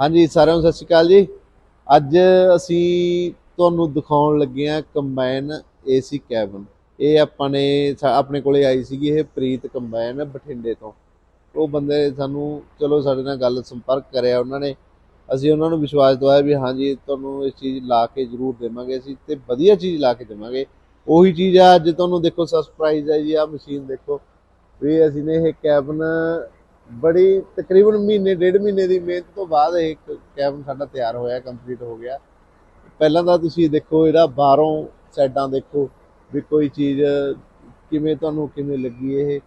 ਹਾਂਜੀ, ਸਾਰਿਆਂ ਨੂੰ ਸਤਿ ਸ਼੍ਰੀ ਅਕਾਲ ਜੀ। ਅੱਜ ਅਸੀਂ ਤੁਹਾਨੂੰ ਦਿਖਾਉਣ ਲੱਗੇ ਆ ਕੰਬਾਈਨ ਏਸੀ ਕੈਬਨ। ਇਹ ਆਪਾਂ ਨੇ ਸਾ- ਆਪਣੇ ਕੋਲੇ ਆਈ ਸੀਗੀ ਇਹ ਪ੍ਰੀਤ ਕੰਬਾਈਨ ਬਠਿੰਡੇ ਤੋਂ। ਉਹ ਬੰਦੇ ਸਾਨੂੰ, ਚਲੋ ਸਾਡੇ ਨਾਲ ਗੱਲ ਸੰਪਰਕ ਕਰਿਆ ਉਹਨਾਂ ਨੇ। ਅਸੀਂ ਉਹਨਾਂ ਨੂੰ ਵਿਸ਼ਵਾਸ ਦਵਾਇਆ ਵੀ ਹਾਂਜੀ, ਤੁਹਾਨੂੰ ਇਹ ਚੀਜ਼ ਲਾ ਕੇ ਜ਼ਰੂਰ ਦੇਵਾਂਗੇ ਅਸੀਂ ਤੇ ਵਧੀਆ ਚੀਜ਼ ਲਾ ਕੇ ਦੇਵਾਂਗੇ। ਉਹੀ ਚੀਜ਼ ਆ, ਅੱਜ ਤੁਹਾਨੂੰ ਦੇਖੋ ਸਰਪ੍ਰਾਈਜ਼ ਹੈ ਜੀ ਆ ਮਸ਼ੀਨ ਦੇਖੋ। ਵੀ ਅਸੀਂ ਨੇ ਇਹ ਕੈਬਨ ਬੜੀ ਤਕਰੀਬਨ ਮਹੀਨੇ, ਡੇਢ ਮਹੀਨੇ ਦੀ ਮਿਹਨਤ ਤੋਂ ਬਾਅਦ ਇਹ ਕੈਬਨ ਸਾਡਾ ਤਿਆਰ ਹੋਇਆ ਕੰਪਲੀਟ ਹੋ ਗਿਆ। ਪਹਿਲਾਂ ਤਾਂ ਤੁਸੀਂ ਦੇਖੋ, ਇਹਦਾ ਬਾਹਰੋਂ ਸਾਈਡਾਂ ਦੇਖੋ ਵੀ ਕੋਈ ਚੀਜ਼ ਕਿਵੇਂ ਤੁਹਾਨੂੰ ਕਿਵੇਂ ਲੱਗੀ ਇਹ।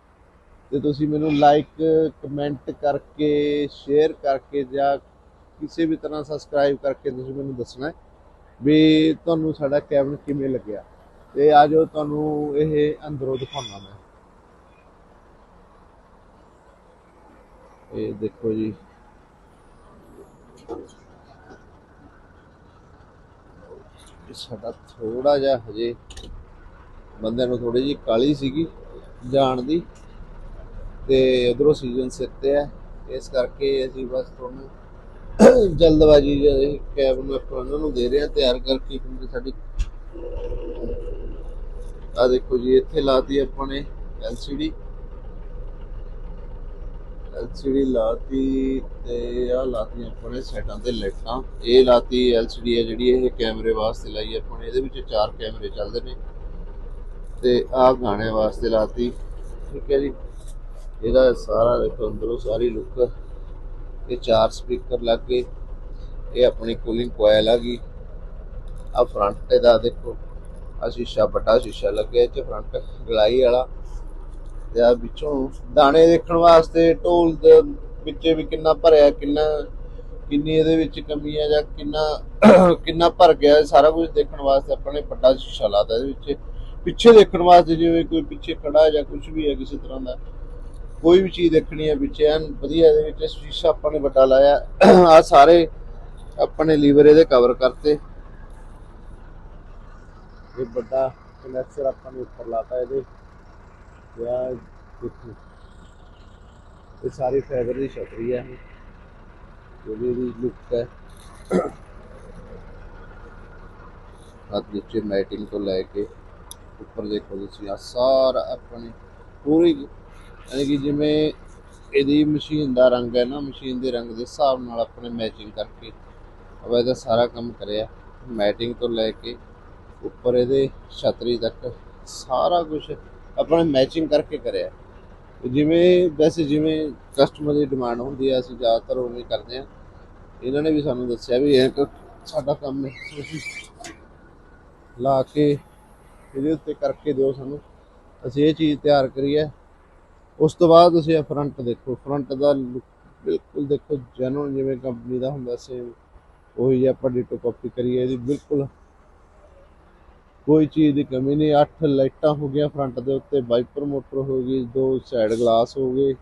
ਤੇ ਤੁਸੀਂ ਮੈਨੂੰ ਲਾਈਕ ਕਮੈਂਟ ਕਰਕੇ ਸ਼ੇਅਰ ਕਰਕੇ ਜਾਂ ਕਿਸੇ ਵੀ ਤਰ੍ਹਾਂ ਸਬਸਕ੍ਰਾਈਬ ਕਰਕੇ ਤੁਸੀਂ ਮੈਨੂੰ ਦੱਸਣਾ ਵੀ ਤੁਹਾਨੂੰ ਸਾਡਾ ਕੈਬਨ ਕਿਵੇਂ ਲੱਗਿਆ। ਤੇ ਆਜੋ ਤੁਹਾਨੂੰ ਇਹ ਅੰਦਰੋਂ ਦਿਖਾਉਣਾ ਮੈਂ। ਇਹ ਦੇਖੋ ਜੀ। ਇਹ ਸਾਡਾ ਥੋੜਾ ਜਿਹਾ ਹਜੇ ਬੰਦੇ ਨੂੰ ਥੋੜੀ ਜੀ ਕਾਲੀ ਸੀਗੀ ਜਾਣ ਦੀ। ਤੇ ਉਧਰੋਂ ਸੀਜ਼ਨ ਸਿਰ ਤੇ ਹੈ। ਇਸ ਕਰਕੇ ਅਸੀਂ ਬਸ ਤੁਹਾਨੂੰ ਜਲਦਬਾਜ਼ੀ ਜਿਹੀ ਕੈਬ ਨੂੰ ਆਪਾਂ ਉਹਨਾਂ ਨੂੰ ਦੇ ਰਹੇ ਹਾਂ। ਤਿਆਰ ਕਰਕੇ ਕਿਉਂਕਿ ਸਾਡੀ ਆ ਦੇਖੋ ਜੀ, ਇੱਥੇ ਲਾਤੀ ਆਪਾਂ ਨੇ LCD LCD ਲਾਤੀ ਤੇ ਆ ਲਾਤੀ ਆਪਣੇ ਸੈਟਾਂ ਤੇ ਲਾਈਟਾਂ। ਇਹ ਲਾਤੀ LCD ਹੈ ਜਿਹੜੀ ਇਹ ਕੈਮਰੇ ਵਾਸਤੇ ਲਾਈ ਆਪਣੇ। ਇਹਦੇ ਵਿੱਚ ਚਾਰ ਕੈਮਰੇ ਚੱਲਦੇ ਨੇ। ਤੇ ਆ ਗਾਣੇ ਵਾਸਤੇ ਲਾਤੀ। ਠੀਕ ਹੈ ਜੀ। ਇਹਦਾ ਸਾਰਾ ਦੇਖੋ, ਅੰਦਰੋਂ ਸਾਰੀ ਲੁੱਕ ਇਹ ਚਾਰ ਸਪੀਕਰ ਲੱਗ ਗਏ। ਇਹ ਆਪਣੀ ਕੂਲਿੰਗ ਕੋਇਲ ਆ ਗਈ। ਆ ਫਰੰਟ ਇਹਦਾ ਦੇਖੋ। ਆ ਸ਼ੀਸ਼ਾ ਵੱਡਾ ਸ਼ੀਸ਼ਾ ਲੱਗਿਆ ਇਹ ਚ ਫਰੰਟ ਗਲਾਈ ਵਾਲਾ। ਤੇ ਆ ਵਿੱਚੋਂ ਦਾਣੇ ਦੇਖਣ ਵਾਸਤੇ, ਢੋਲ ਦੇ ਵਿੱਚ ਵੀ ਕਿੰਨਾ ਭਰਿਆ, ਕਿੰਨਾ, ਕਿੰਨੀ ਇਹਦੇ ਵਿੱਚ ਕਮੀ ਹੈ ਜਾਂ ਕਿੰਨਾ ਕਿੰਨਾ ਭਰ ਗਿਆ ਸਾਰਾ ਕੁਝ ਦੇਖਣ ਵਾਸਤੇ ਆਪਾਂ ਨੇ ਵੱਡਾ ਸ਼ੀਸ਼ਾ ਲਾਤਾ ਇਹਦੇ ਵਿੱਚ। ਪਿੱਛੇ ਦੇਖਣ ਵਾਸਤੇ ਜਿਵੇਂ ਕੋਈ ਪਿੱਛੇ ਖੜਾ ਜਾਂ ਕੁਝ ਵੀ ਹੈ ਕਿਸੇ ਤਰ੍ਹਾਂ ਦਾ, ਕੋਈ ਵੀ ਚੀਜ਼ ਦੇਖਣੀ ਹੈ ਪਿੱਛੇ, ਐਨ ਵਧੀਆ ਇਹਦੇ ਵਿੱਚ ਸ਼ੀਸ਼ਾ ਆਪਾਂ ਨੇ ਵੱਡਾ ਲਾਇਆ। ਆ ਸਾਰੇ ਆਪਣੇ ਲੀਵਰ ਇਹਦੇ ਕਵਰ ਕਰਤੇ। ਇਹ ਵੱਡਾ ਕਨੈਕਟਰ ਆਪਾਂ ਨੇ ਉੱਪਰ ਲਾਤਾ ਇਹਦੇ। ਵਿਆਹ ਦੇਖੋ। ਇਹ ਸਾਰੀ ਫਾਈਬਰ ਦੀ ਛਤਰੀ ਹੈ। ਜਿਹੜੀ ਇਹਦੀ ਲੁੱਕ ਹੈ। ਹੱਥ ਨੀਚੇ ਮੈਟਿੰਗ ਤੋਂ ਲੈ ਕੇ ਉੱਪਰ ਦੇਖੋ ਤੁਸੀਂ ਆ ਸਾਰਾ ਆਪਣੀ ਪੂਰੀ, ਯਾਨੀ ਕਿ ਜਿਵੇਂ ਇਹਦੀ ਮਸ਼ੀਨ ਦਾ ਰੰਗ ਹੈ ਨਾ, ਮਸ਼ੀਨ ਦੇ ਰੰਗ ਦੇ ਹਿਸਾਬ ਨਾਲ ਆਪਣੇ ਮੈਚਿੰਗ ਕਰਕੇ ਆਪਾਂ ਇਹਦਾ ਸਾਰਾ ਕੰਮ ਕਰਿਆ। ਮੈਟਿੰਗ ਤੋਂ ਲੈ ਕੇ ਉੱਪਰ ਇਹਦੇ ਛਤਰੀ ਤੱਕ ਸਾਰਾ ਕੁਝ ਆਪਾਂ ਨੇ ਮੈਚਿੰਗ ਕਰਕੇ ਕਰਿਆ। ਜਿਵੇਂ, ਵੈਸੇ ਜਿਵੇਂ ਕਸਟਮਰ ਦੀ ਡਿਮਾਂਡ ਹੁੰਦੀ ਹੈ ਅਸੀਂ ਜ਼ਿਆਦਾਤਰ ਉਵੇਂ ਕਰਦੇ ਹਾਂ ਇਹਨਾਂ ਨੇ ਵੀ ਸਾਨੂੰ ਦੱਸਿਆ ਵੀ ਇਹ ਇੱਕ ਸਾਡਾ ਕੰਮ ਹੈ ਲਾ ਕੇ ਇਹਦੇ ਉੱਤੇ ਕਰਕੇ ਦਿਓ ਸਾਨੂੰ। ਅਸੀਂ ਇਹ ਚੀਜ਼ ਤਿਆਰ ਕਰੀ ਹੈ। ਉਸ ਤੋਂ ਬਾਅਦ ਤੁਸੀਂ ਇਹ ਫਰੰਟ ਦੇਖੋ। ਫਰੰਟ ਦਾ look ਬਿਲਕੁਲ ਦੇਖੋ ਜੈਨੂਨ ਜਿਵੇਂ ਕੰਪਨੀ ਦਾ ਹੁੰਦਾ ਸੇਮ ਉਹੀ ਜਿਹਾ ਆਪਾਂ ਡਿਟੋ ਕਾਪੀ ਕਰੀਏ, ਇਹਦੀ ਬਿਲਕੁਲ ਕੋਈ ਚੀਜ਼ ਦੀ ਕਮੀ ਨਹੀਂ। ਅੱਠ ਲਾਈਟਾਂ ਹੋ ਗਈਆਂ ਫਰੰਟ ਦੇ ਉੱਤੇ, ਵਾਈਪਰ ਮੋਟਰ ਹੋ ਗਈ, ਦੋ ਸਾਈਡ ਗਲਾਸ ਹੋ ਗਏ।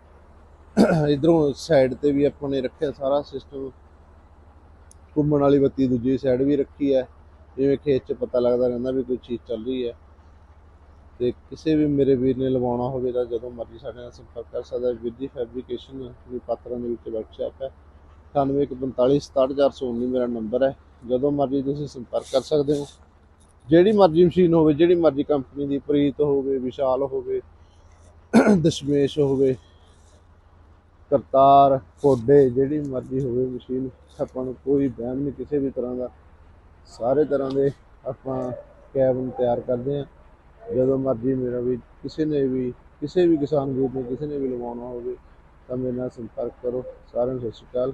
ਇਧਰੋਂ ਸਾਈਡ ਤੇ ਵੀ ਆਪਾਂ ਨੇ ਰੱਖਿਆ ਸਾਰਾ ਸਿਸਟਮ। ਘੁੰਮਣ ਵਾਲੀ ਬੱਤੀ ਦੂਜੀ ਸਾਈਡ ਵੀ ਰੱਖੀ ਹੈ। ਜਿਵੇਂ ਖੇਤ 'ਚ ਪਤਾ ਲੱਗਦਾ ਰਹਿੰਦਾ ਵੀ ਕੋਈ ਚੀਜ਼ ਚੱਲ ਰਹੀ ਹੈ। ਤੇ ਕਿਸੇ ਵੀ ਮੇਰੇ ਵੀਰ ਨੇ ਲਵਾਉਣਾ ਹੋਵੇ ਤਾਂ ਜਦੋਂ ਮਰਜ਼ੀ ਸਾਡੇ ਨਾਲ ਸੰਪਰਕ ਕਰ ਸਕਦਾ ਹੈ। ਵਿਧੀ ਫੈਬਰੀਕੇਸ਼ਨ ਵੀ ਪਾਤਰਾਂ ਦੇ ਵਿੱਚ ਵਰਕਸ਼ਾਪ ਹੈ। 9145678419 ਮੇਰਾ ਨੰਬਰ ਹੈ। ਜਦੋਂ ਮਰਜ਼ੀ ਤੁਸੀਂ ਸੰਪਰਕ ਕਰ ਸਕਦੇ ਹੋ। ਜਿਹੜੀ ਮਰਜ਼ੀ ਮਸ਼ੀਨ ਹੋਵੇ, ਜਿਹੜੀ ਮਰਜ਼ੀ ਕੰਪਨੀ ਦੀ, ਪ੍ਰੀਤ ਹੋਵੇ, ਵਿਸ਼ਾਲ ਹੋਵੇ, ਦਸ਼ਮੇਸ਼ ਹੋਵੇ, ਕਰਤਾਰ ਕੋਡੇ ਜਿਹੜੀ ਮਰਜ਼ੀ ਹੋਵੇ ਮਸ਼ੀਨ, ਆਪਾਂ ਨੂੰ ਕੋਈ ਵਹਿਮ ਨਹੀਂ, ਕਿਸੇ ਵੀ ਤਰ੍ਹਾਂ ਦਾ। ਸਾਰੇ ਤਰ੍ਹਾਂ ਦੇ ਆਪਾਂ ਕੈਬਨ ਤਿਆਰ ਕਰਦੇ ਹਾਂ। ਜਦੋਂ ਮਰਜ਼ੀ ਮੇਰਾ ਵੀ ਕਿਸੇ ਨੇ ਵੀ, ਕਿਸੇ ਵੀ ਕਿਸਾਨ ਵੀਰ ਨੇ ਕਿਸੇ ਨੇ ਵੀ ਲਵਾਉਣਾ ਹੋਵੇ, ਤਾਂ ਮੇਰੇ ਨਾਲ ਸੰਪਰਕ ਕਰੋ। ਸਾਰਿਆਂ ਨੂੰ ਸਤਿ ਸ਼੍ਰੀ ਅਕਾਲ।